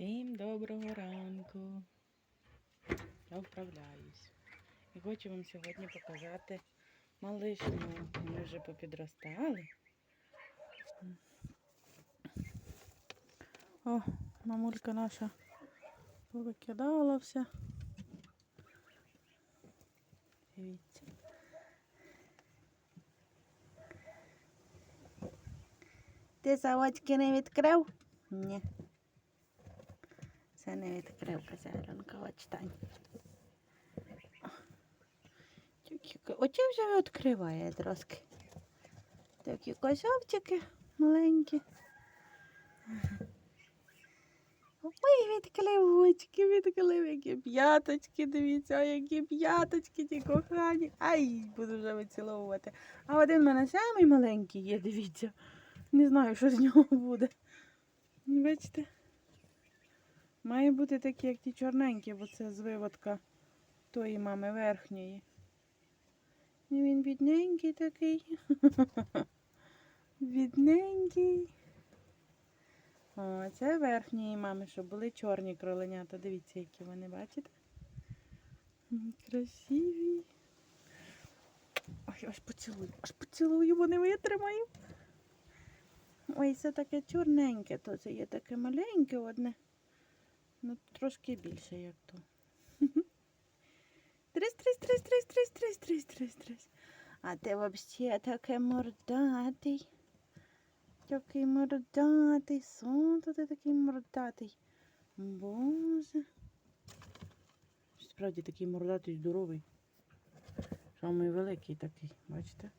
Всім доброго ранку. Я вправляюсь. І хочу вам сьогодні показати малишну. Вони вже попідростали. О, мамулька наша повикидала все. Дивіться. Ти заводьки не відкрив? Ні. Це не відкрив козяронка, очтань. Очі вже відкриває трошки. Такі козьовчики маленькі. Ой, відклив очки, відклив, які п'яточки, дивіться, які п'яточки ті кохані. Ай, буду вже виціловувати. А один в мене самий маленький є, дивіться. Не знаю, що з нього буде. Бачите? Має бути такі, як ті чорненькі, бо це з виводка тої мами верхньої. Він бідненький такий. Бідненький. О, це верхньої мами, щоб були чорні кроленята. Дивіться, які вони, бачите? Красиві. Ой, аж поцілую, аж поцілую, бо не витримаю. Ой, це таке чорненьке, то це є таке маленьке одне. Ну, трошки більше, як то. Трис, трис, трис, трис, трис, трис, трис, трис, трис. А ти взагалі таке мордатий. Такий мордатий. Сон, то ти такий мордатий. Боже. Справді такий мордатий здоровий. Самий великий такий, бачите?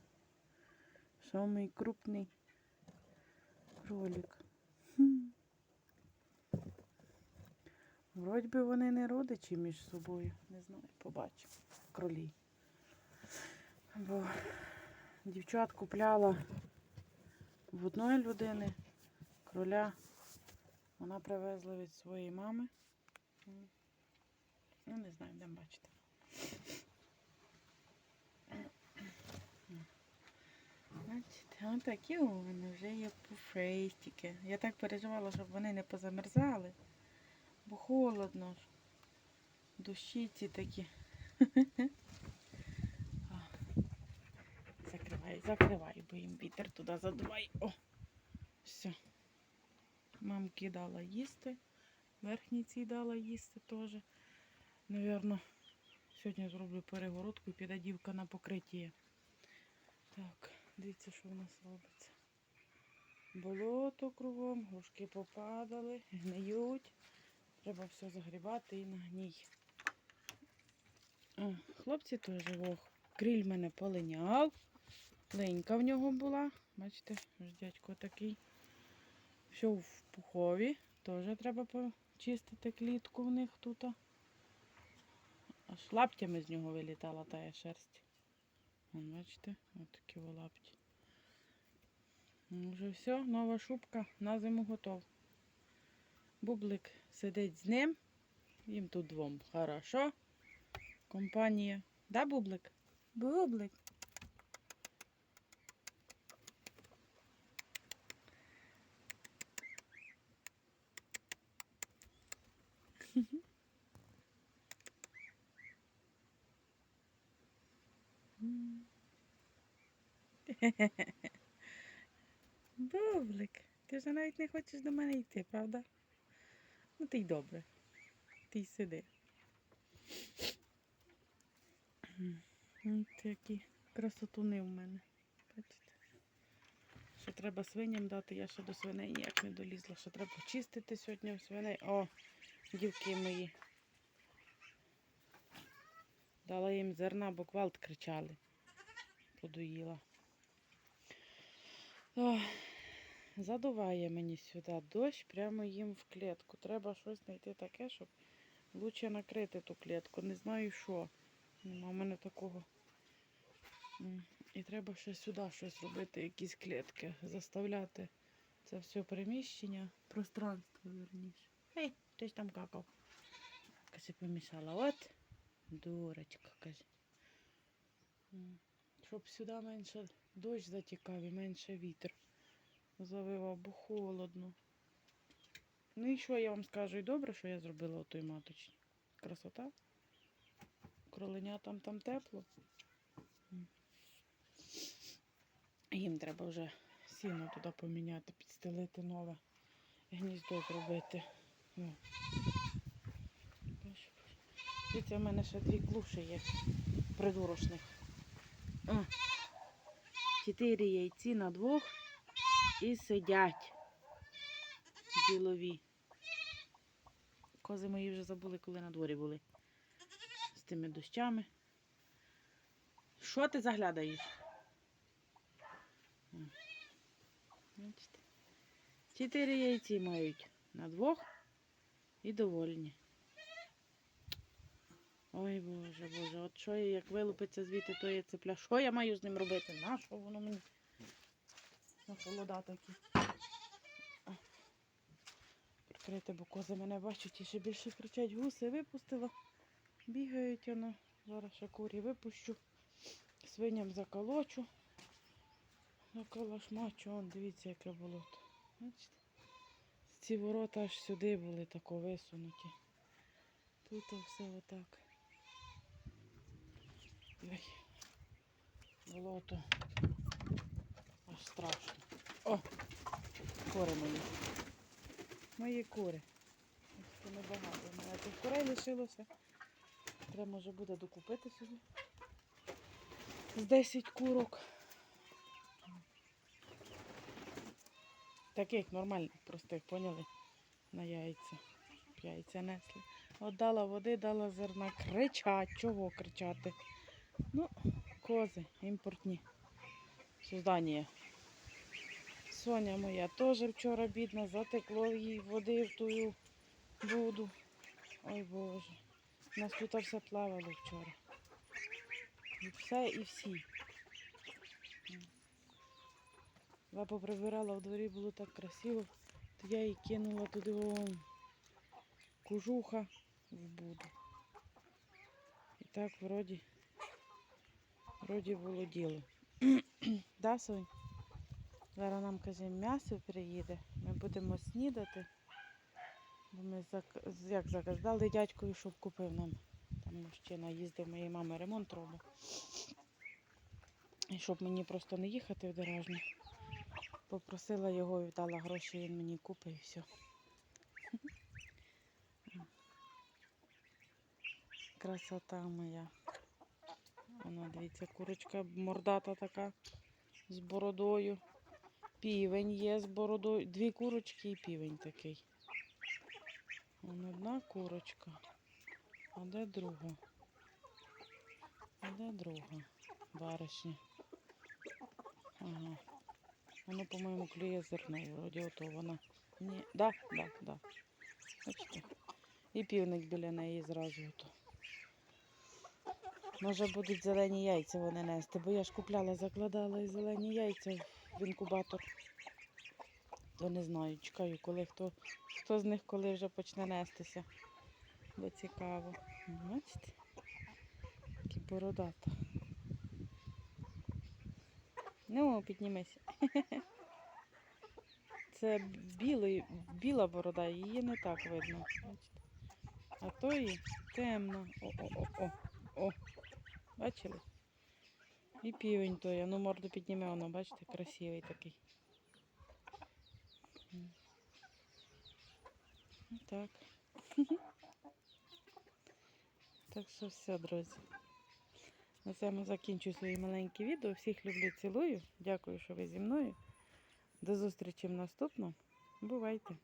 Самий крупний кролик. Вроді би вони не родичі між собою. Не знаю, побачимо. Кролі. Бо дівчат купляла в одної людини кроля. Вона привезла від своєї мами. Ну, не знаю, де бачите. Бачите, отакі у мене вже є пуфейстики. Я так переживала, щоб вони не позамерзали, бо холодно. Дощі ці такі. Закривай, закривай, бо їм вітер туди задуває. О, все. Мамки дала їсти. Верхній цій дала їсти теж. Навірно, сьогодні зроблю перегородку і піде дівка на покриття. Так, дивіться, що в нас робиться. Болото кругом, грушки попадали, гниють. Треба все загрібати і на гній. О, хлопці теж ох. Кріль мене полиняв. Ленька в нього була. Бачите, ось дядько такий. Все в пухові. Теж треба почистити клітку в них тут. Аж лаптями з нього вилітала тая шерсть. Вон, бачите, от лапті. Ну, Вже все, нова шубка на зиму готов. Бублик сидить з ним. Їм тут двом. Хорошо. Компанія. Да, Бублик? Бублик. Бублик, ти вже навіть не хочеш до мене йти, правда? Ну ти й добре. Ти й сиди. М, Такі красотуни в мене. Бачите? Що треба свиням дати, я ще до свиней ніяк не долізла. Що треба чистити сьогодні свиней. О, дівки мої. Дала їм зерна, бо квалт кричали. Подоїла. Ох, задуває мені сюди дощ, прямо їм в клітку. Треба щось знайти таке, щоб лучше накрити ту клітку. Не знаю що. Нема в мене такого. І треба ще сюди щось робити, якісь клітки, заставляти це все приміщення, пространство, верніше. Ей, хтось там какав. Каже, помішала. От, дурочка, каже. Щоб сюди менше дощ затікав і менше вітер завивав, бо холодно. Ну і що я вам скажу? І добре, що я зробила отой маточні. Красота. Кроленятам там там тепло. Їм треба вже сіно туди поміняти, підстелити нове гніздо зробити. О. Дивіться, в мене ще дві клуші є придурочних. Чотири яйці на двох і сидять ділові. Кози мої вже забули, коли на дворі були. З тими дощами. Що ти заглядаєш? Чотири яйці мають на двох і довольні. Ой боже, боже, от що я як вилупиться звідти, то є цепля. Що я маю з ним робити? На що воно мені? На холода такі. Прикрити, бо кози мене бачать і ще більше кричать. Гуси випустила. Бігають воно. Зараз ще курі випущу. Свиням заколочу. Заколошмачу. Он, дивіться, яке болото. Бачите? Ці ворота аж сюди були тако висунуті. Тут все отак. Ой. Болото. Страшно. О! Кури мої. Мої кури. Ось Це небагато. Мене тут курей лишилося. Треба може буде докупити собі. З 10 курок. Таких нормальних, простих, поняли? На яйця. Яйця несли. От дала води, дала зерна. Кричать. Чого кричати? Ну, кози імпортні. Создання. Соня моя теж вчора бідна, затекло їй води в тую буду. Ой Боже. У нас тут все плавало вчора. І все і всі. Я поприбирала в дворі, було так красиво, то я її кинула туди вон кужуха в буду. І так вроді, вроді було діло. да, Сонь? Зараз нам каже, м'ясо приїде. Ми будемо снідати. Бо ми як заказ дали дядькові, щоб купив нам. Там мужчина їздив моєї мами ремонт робив. І щоб мені просто не їхати в Деражну. Попросила його, віддала гроші, він мені купив і все. Красота моя. Вона, дивіться, курочка мордата така з бородою. Півень є з бородою. Дві курочки і півень такий. Вон одна курочка. А де друга? А де друга? Баришня. Ага. Воно, по-моєму, клює зерно. Вроді ото вона. Ні. Да, да, да. Бачите? І півник біля неї зразу ото. Може будуть зелені яйця вони нести, бо я ж купляла, закладала і зелені яйця в інкубатор. То не знаю, чекаю, коли хто, хто з них коли вже почне нестися. Бо цікаво. Бачите? Такі бородата. Ну, піднімися. Це білий, біла борода, її не так видно. А тої темна. О-о-о-о. О. Бачили? І півень той, ну морду підніме воно, бачите, красивий такий. Так. Так що все, друзі. На цьому закінчую своє маленьке відео. Всіх люблю, цілую. Дякую, що ви зі мною. До зустрічі в наступному. Бувайте!